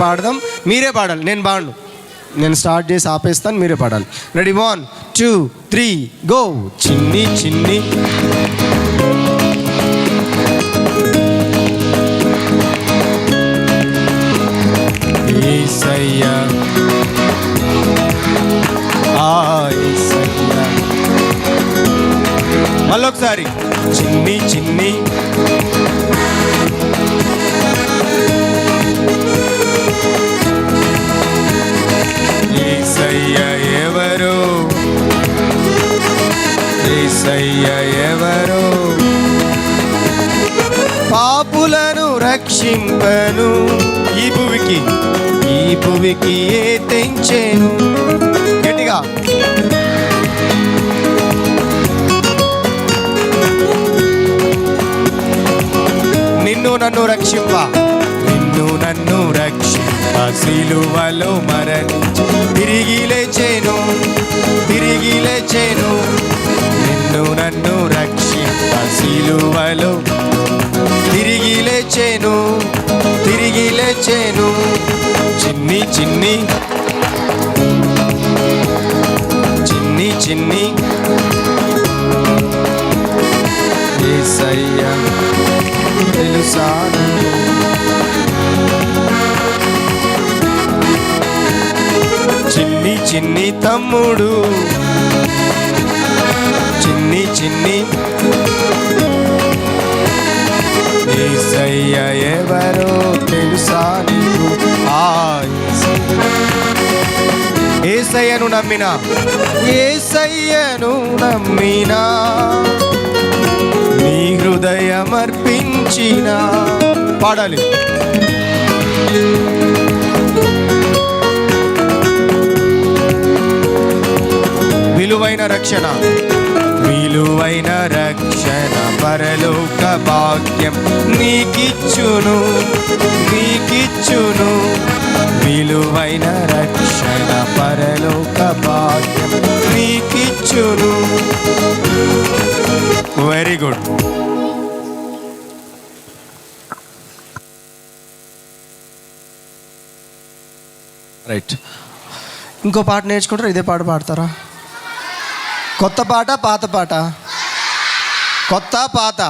పాడదాం. మీరే పాడాలి. నేను పాడను. నేను స్టార్ట్ చేసి ఆపేస్తాను మీరే పాడాలి. Ready one two three go చిన్ని చిన్ని. మళ్ళొకసారి. చిన్ని చిన్ని. ఏసయ్య ఎవరు? ఏసయ్య ఎవరు? పాపులను రక్షింపను. ఈ భూమికి ఈ భూమికి ఏ తెంచెను? గట్టిగా. నిన్ను నన్ను రక్షింప. రక్షింప సిలువలో మరణించి తిరిగి లేచేను తిరిగి లేచేను. చిన్ని తమ్ముడు. చిన్ని చిన్ని. ఏసయ్య ఎవరో తెలుసా నీకు? ఏసయ్యను నమ్మినా? ఏసయ్యను నమ్మినా? నీ హృదయమర్పించిన? పాడాలి. విలువైన రక్షణ. విలువైన రక్షణ పరలోక భాగ్యం నీకిచ్చును నీకిచ్చును. విలువైన రక్షణ పరలోక భాగ్యం నీకిచ్చును. వెరీ గుడ్ రైట్ ఇంకో పాట నేర్చుకుంటారా? ఇదే పాట పాడతారా? కొత్త పాట పాత పాట? కొత్త పాత?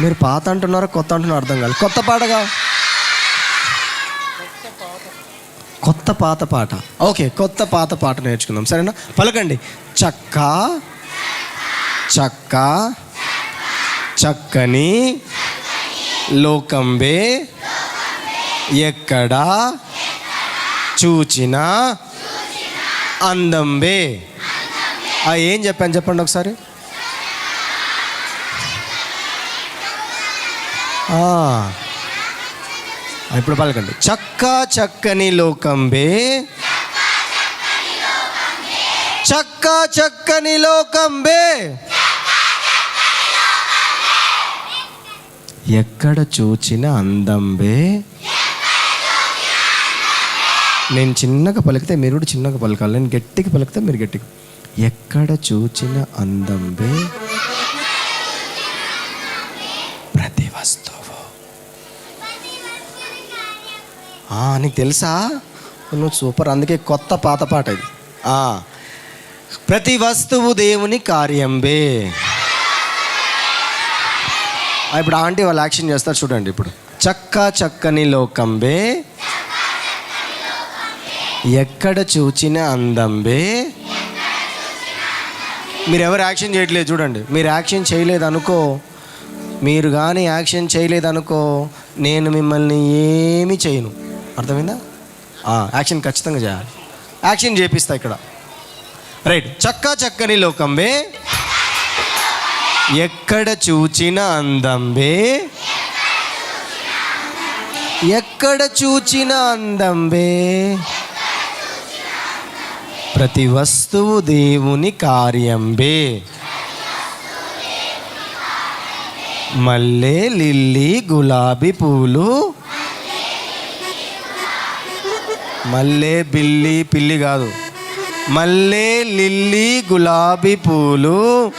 మీరు పాత అంటున్నారా కొత్త అంటున్నారో అర్థం కాదు కొత్త పాటగా కొత్త పాత పాట. ఓకే కొత్త పాత పాట నేర్చుకుందాం. సరేనా? పలకండి. చక్క చక్క చక్కని లోకంబే ఎక్కడ చూచిన అందంబే. ఆ ఏం చెప్పాను చెప్పండి ఒకసారి? ఇప్పుడు పలకండి. చక్క చక్కని లోకంబే చక్క చక్కని లోకంబే ఎక్కడ చూచిన అందంబే నేను చిన్నగా పలికితే మీరు కూడా చిన్నగా పలకాలి. నేను గట్టిగా పలికితే మీరు గట్టిగా. ఎక్కడ చూచిన అందంబే ప్రతి వస్తువు. ఆ, నీకు తెలుసా? నువ్వు సూపర్ అందుకే కొత్త పాత పాట ఇది. ప్రతి వస్తువు దేవుని కార్యంబే ఇప్పుడు ఆంటీ వాళ్ళు యాక్షన్ చేస్తారు చూడండి ఇప్పుడు. చక్క చక్కని లోకంబే ఎక్కడ చూచిన అందంబే మీరు ఎవరు యాక్షన్ చేయట్లేదు చూడండి. మీరు యాక్షన్ చేయలేదు అనుకో మీరు కానీ యాక్షన్ చేయలేదు అనుకో నేను మిమ్మల్ని ఏమీ చేయను. అర్థమైందా? యాక్షన్ ఖచ్చితంగా చేయాలి. యాక్షన్ చేపిస్తా ఇక్కడ. రైట్ చక్క చక్కని లోకంబే ఎక్కడ చూచిన అందంబే ఎక్కడ చూచిన అందంబే ప్రతి వస్తువు దేవుని కార్యంబే. మల్లె లిల్లీ గులాబీ పూలు. మల్లె బిల్లి పిల్లి కాదు. మల్లె లిల్లీ గులాబీ పూలు.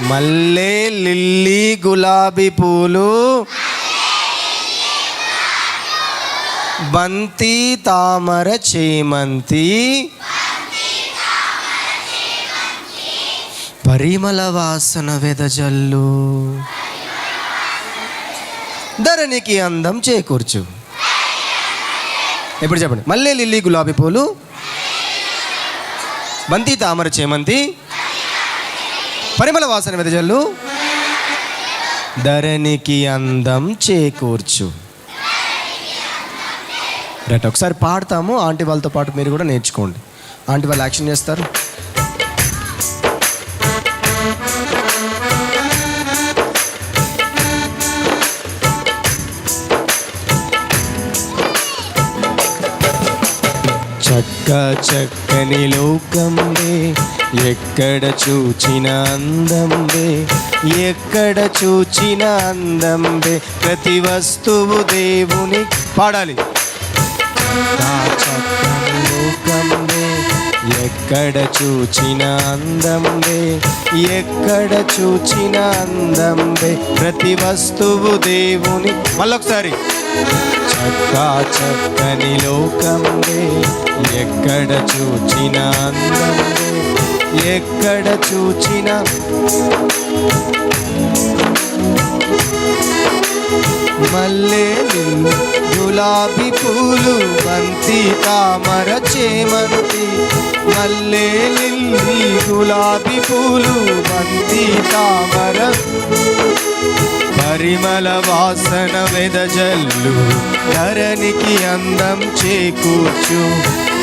మల్లె లిల్లీ గులాబీ పూలు. బంతి తామర చేమంతి. పరిమళ వాసన వెదజల్లు. ధరణికి అందం చేకూర్చు. ఎప్పుడు చెప్పండి? మళ్ళీ లిల్లీ గులాబీ పూలు. బంతి తామర చేమంతి. పరిమళ వాసన వెదజల్లు. ధరణికి అందం చేకూర్చు. రైట్ ఒకసారి పాడతాము ఆంటీ వాళ్ళతో పాటు మీరు కూడా నేర్చుకోండి. ఆంటీ వాళ్ళు యాక్షన్ చేస్తారు. చక్క చక్కని లోకంబే ఎక్కడ చూచిన అందంబే ఎక్కడ చూచిన అందంబే ప్రతి వస్తువు దేవుని పాడాలి. నా చక్కని ఎక్కడ చూచిన అందంబే ఎక్కడ చూచిన అందంబే ప్రతి వస్తువు దేవుని. మళ్ళొకసారి. చక్కా చక్కని లోకంబే ఎక్కడ చూచిన అందంబే ఎక్కడ చూచిన మల్లె గులాబీ పూలు బంతి తామర చేమంతి. మల్లెలిల్లి గులాబీ పూలు బంతి తామర. పరిమళ వాసన వెదజల్లు ధరణికి అందం చేకూర్చు.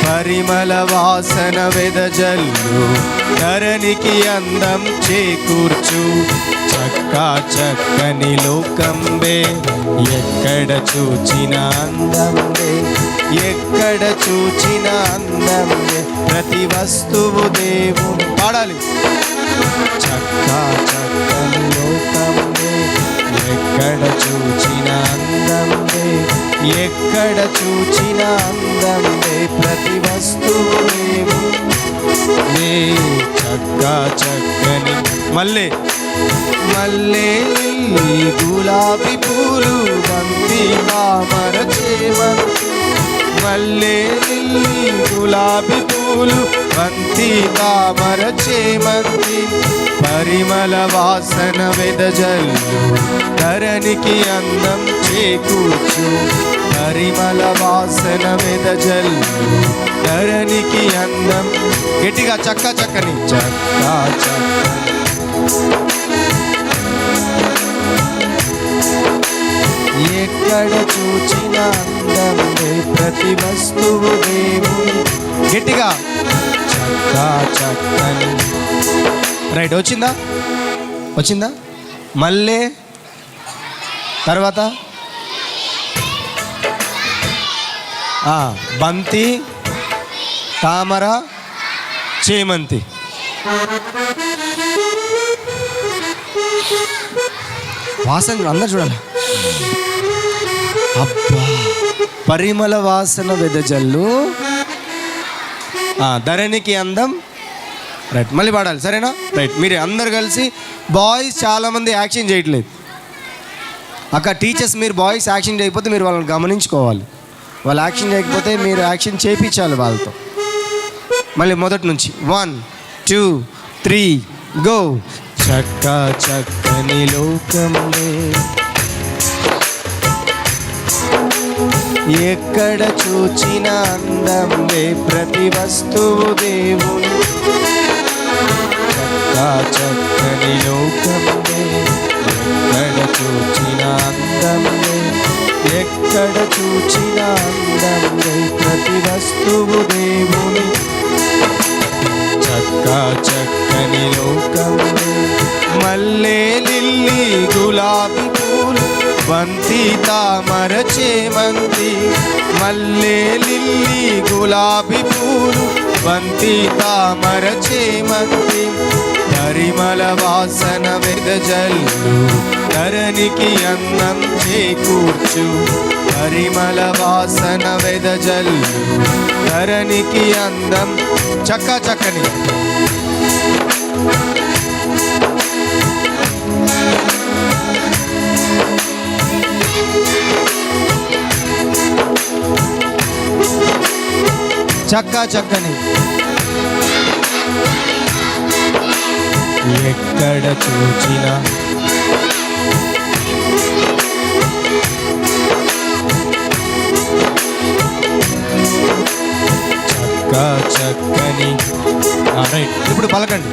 పరిమళ వాసన వెదజల్లు ధరణికి అందం చేకూర్చు. చక్కా చక్కని లోకంబే. ఎక్కడ చూచిన అందంబే? ఎక్కడ చూచిన అందంబే? ప్రతి వస్తువు దేవు పాడాలి. చక్కా చక్కని లోకంబే. ఎక్కడ చూచిన అందంబే? ఎక్కడ చూచిన అందంబే? ప్రతి వస్తువు దేవు చక్కా చక్కని మళ్ళీ. మల్లె గులాబీ పూలు బంతి తామర చేమంతి మల్లె గులాబీ పూలు బంతి తామర చేమంతి పరిమళ వాసన వెదజల్లు ధరణికి అందం చేకూర్చు. పరిమళ వాసన వెదజల్లు ధరణికి అందం. గట్టిగా చక్క చక్కని చక్క చక్క. ఎక్కడ చూచిన అందమే ప్రతి వస్తువు దేవుని. గట్టిగా. చక్కా చక్కని. రైట్ వచ్చిందా? వచ్చిందా? మళ్ళీ. తర్వాత. బంతి తామర చేమంతి. వాసన అందరు చూడాలి. అబ్బా పరిమళ వాసన వెదజల్లు. ధరణికి అందం. రైట్ మళ్ళీ పాడాలి సరేనా? రైట్ మీరు అందరు కలిసి బాయ్స్ చాలామంది యాక్షన్ చేయట్లేదు. అక్కడ టీచర్స్ మీరు బాయ్స్ యాక్షన్ చేయకపోతే మీరు వాళ్ళని గమనించుకోవాలి. వాళ్ళు యాక్షన్ చేయకపోతే మీరు యాక్షన్ చేయించాలి వాళ్ళతో. మళ్ళీ మొదటి నుంచి. One two three go. చక్క చక్కని లోకంలో ఎక్కడ చూచిన అందందే ప్రతి వస్తువు దేవుని చక్కా చక్కని లోకంవే ఎక్కడ చూచిన అందంవే ఎక్కడ చూచిన అందంవే ప్రతి వస్తువు దేవుని. చక్కా చక్కని లోకంలో మల్లె లిల్లీ గులాబీ పూలు బంతి తామర చేమంతి మల్లె లిల్లీ గులాబీ పూలు బంతి తామర చేమంతి పరిమళ వాసన వెదజల్లు ధరణికి అన్నం చేకూర్చు. పరిమళ వాసన వెదజల్లు ధరణికి అందం చక్క చక్కని చక్క చక్కని. ఎక్కడ చూచినా. చక్క చక్కని. ఇప్పుడు పలకండి.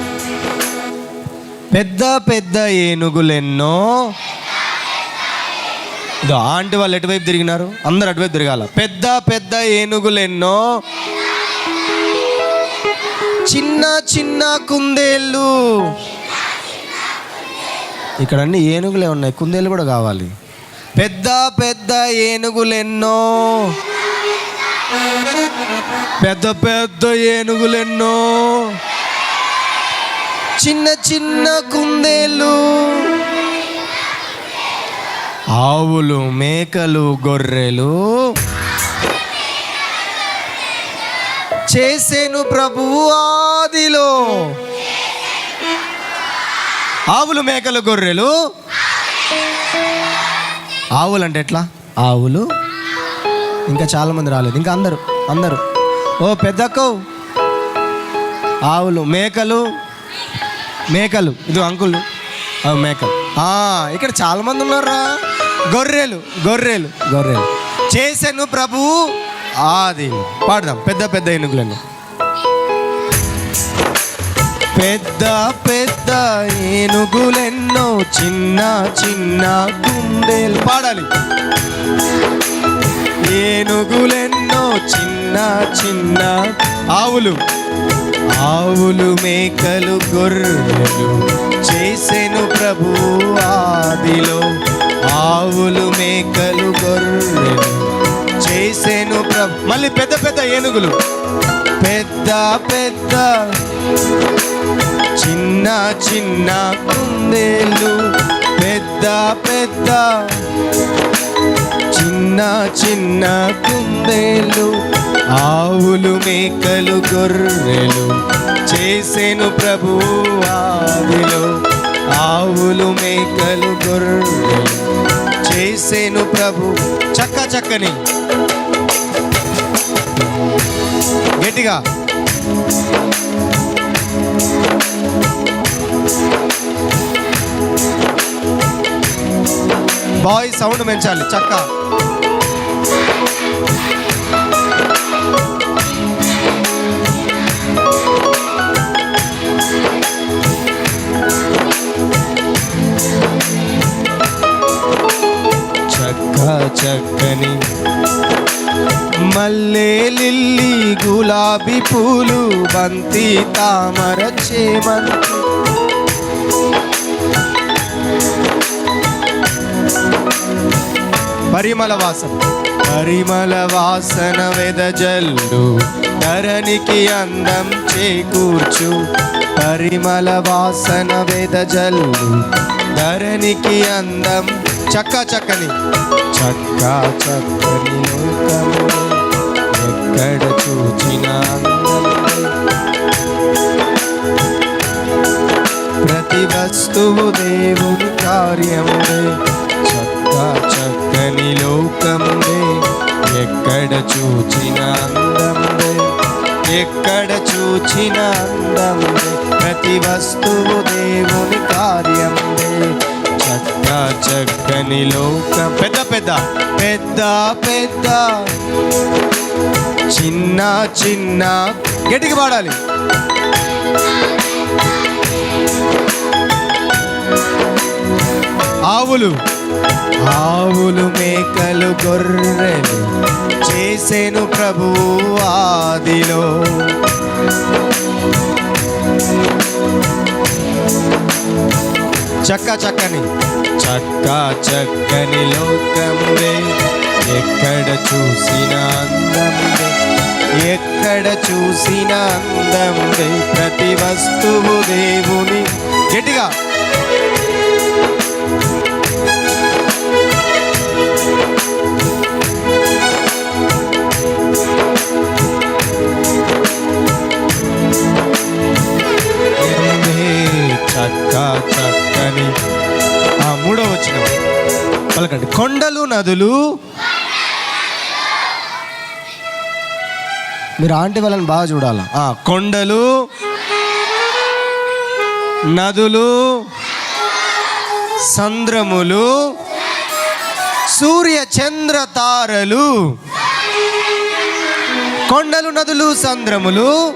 పెద్ద పెద్ద ఏనుగులెన్నో. ఇదో ఆంటీ వాళ్ళు ఎటువైపు తిరిగినారు? అందరు అటువైపు తిరగాల. పెద్ద పెద్ద ఏనుగులెన్నో. చిన్న చిన్న కుందేళ్ళు. ఇక్కడ అన్ని ఏనుగులే ఉన్నాయి. కుందేళ్ళు కూడా కావాలి. పెద్ద పెద్ద ఏనుగులెన్నో. పెద్ద పెద్ద ఏనుగులెన్నో. చిన్న చిన్న కుందేళ్ళు. ఆవులు మేకలు గొర్రెలు. చేసేను ప్రభువు ఆదిలో. ఆవులు మేకలు గొర్రెలు. ఆవులు అంటే ఎట్లా? ఆవులు. ఇంకా చాలా మంది రాలేదు. ఇంకా అందరు అందరు. ఓ పెద్దక్కో. ఆవులు మేకలు. మేకలు. ఇది అంకుల్. మేకలు. ఇక్కడ చాలా మంది ఉన్నారా గొర్రెలు గొర్రెలు గొర్రెలు. చేశాను ప్రభువు ఆది. పాడదాం. పెద్ద పెద్ద ఏనుగులను. పెద్ద పెద్ద ఏనుగులెన్నో చిన్న చిన్న గుండెలు. పాడాలి. ఏనుగులెన్నో చిన్న చిన్న ఆవులు. ఆవులు మేకలు గొర్రెలు చేసెను ప్రభు ఆదిలో. ఆవులు మేకలు గొర్రెలు చేసేను ప్రభు. మళ్ళీ పెద్ద పెద్ద ఏనుగులు. పెద్ద పెద్ద చిన్న చిన్న కుందేలు పెద్ద పెద్ద చిన్న చిన్న కుందేలు ఆవులు మేకలు గొర్రెలు చేసేను ప్రభు ఆదిలో. ఆవులు మేకలు గొర్రెలు వేసేను ప్రభు. చక్క చక్కని. గట్టిగా. బాయ్ సౌండ్ పెంచాలి చక్క. గులాబీ పూలు బంతి తామర చేమంతి పరిమళ వాసన. పరిమళ వాసన వెదజల్లు ధరణికి అందం చేకూర్చు. పరిమళ వాసన వెదజల్లు ధరణికి అందం చక్క చక్కని చక్క చక్కని లోకము ఎక్కడ చూచిన ప్రతి వస్తువు దేవుని కార్యముడే చక్క చక్కని లోకముడే ఎక్కడ చూచిన అందముడే ఎక్కడ చూచిన అందముడే ప్రతి వస్తువు దేవుని కార్యముడే నా చక్కని లోకం. పెద్ద పెద్ద పెద్ద పెద్ద. చిన్న చిన్న గట్టికి పాడాలి. ఆవులు. ఆవులు మేకలు గొర్రెలు చేసేను ప్రభువు ఆదిలో. చక్క చక్కని. చక్క చక్కని లోకములే ఎక్కడ చూసిన అందములే ఎక్కడ చూసిన అందములే ప్రతి వస్తువు దేవుని. గట్టిగా. చక్క చక్కని. ఆ మూడో వచ్చిన పలకండి. కొండలు నదులు. మీరు ఆంటీ వాళ్ళని బాగా చూడాలి? కొండలు నదులు సంద్రములు సూర్య చంద్ర తారలు. కొండలు నదులు సంద్రములు.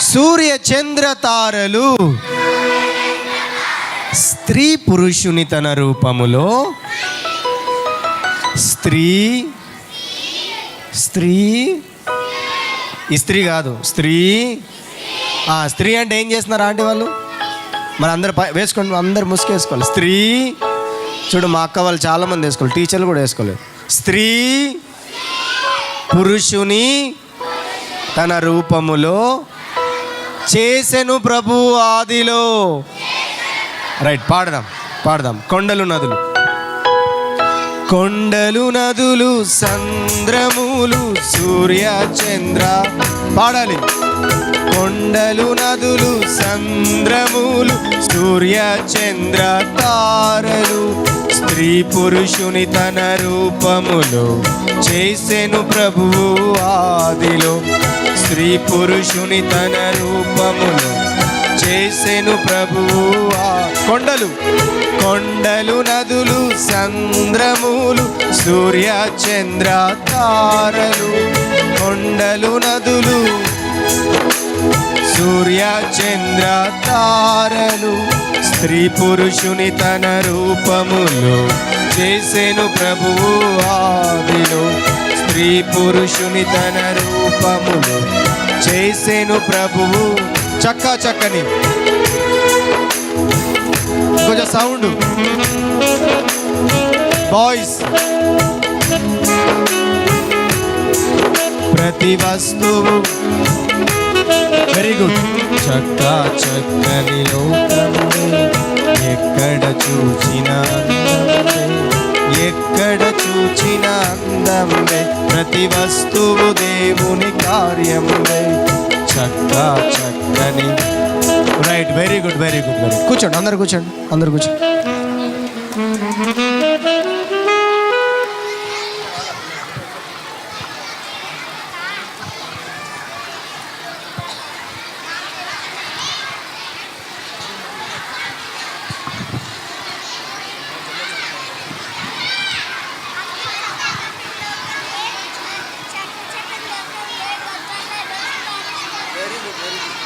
సూర్య చంద్ర తారలు. స్త్రీ పురుషుని తన రూపములో స్త్రీ స్త్రీ ఈ స్త్రీ కాదు స్త్రీ. ఆ, స్త్రీ అంటే ఏం చేస్తున్నారు ఆంటీ వాళ్ళు? మరి అందరు వేసుకోండి అందరు ముసుకేసుకోవాలి స్త్రీ చూడు మా అక్క వాళ్ళు చాలామంది వేసుకోవాలి టీచర్లు కూడా వేసుకోలేదు. స్త్రీ పురుషుని తన రూపములో చేసెను ప్రభు ఆదిలో. రైట్ పాడదాం పాడదాం. కొండలు నదులు. కొండలు నదులు సంద్రములు సూర్య చంద్ర. పాడాలి. కొండలు నదులు సంద్రములు సూర్య చంద్ర తారలు. స్త్రీ పురుషుని తన రూపములో చేసెను ప్రభువు ఆదిలో. స్త్రీ పురుషుని తన రూపములో చేసెను ప్రభువు ఆ కొండలు. కొండలు నదులు సంద్రములు సూర్య చంద్ర తారలు. కొండలు నదులు సూర్య చంద్ర తారలు స్త్రీ పురుషుని తన రూపములో చేసెను ప్రభువు ఆదిలో. స్త్రీ పురుషుని తన రూపములో చేసెను ప్రభువు చక్క చక్కని. కొంచెం సౌండ్. బాయ్స్ ప్రతి వస్తువు వెరీ గుడ్ చక్క చక్కని లోకము ఎక్కడ చూచిన ఎక్కడ చూచిన అందమే ప్రతి వస్తువు దేవుని కార్యమే చక్క చక్కని right very good very good very కూర్చోండి అందరు కూర్చోండి అందరు కూర్చోండి.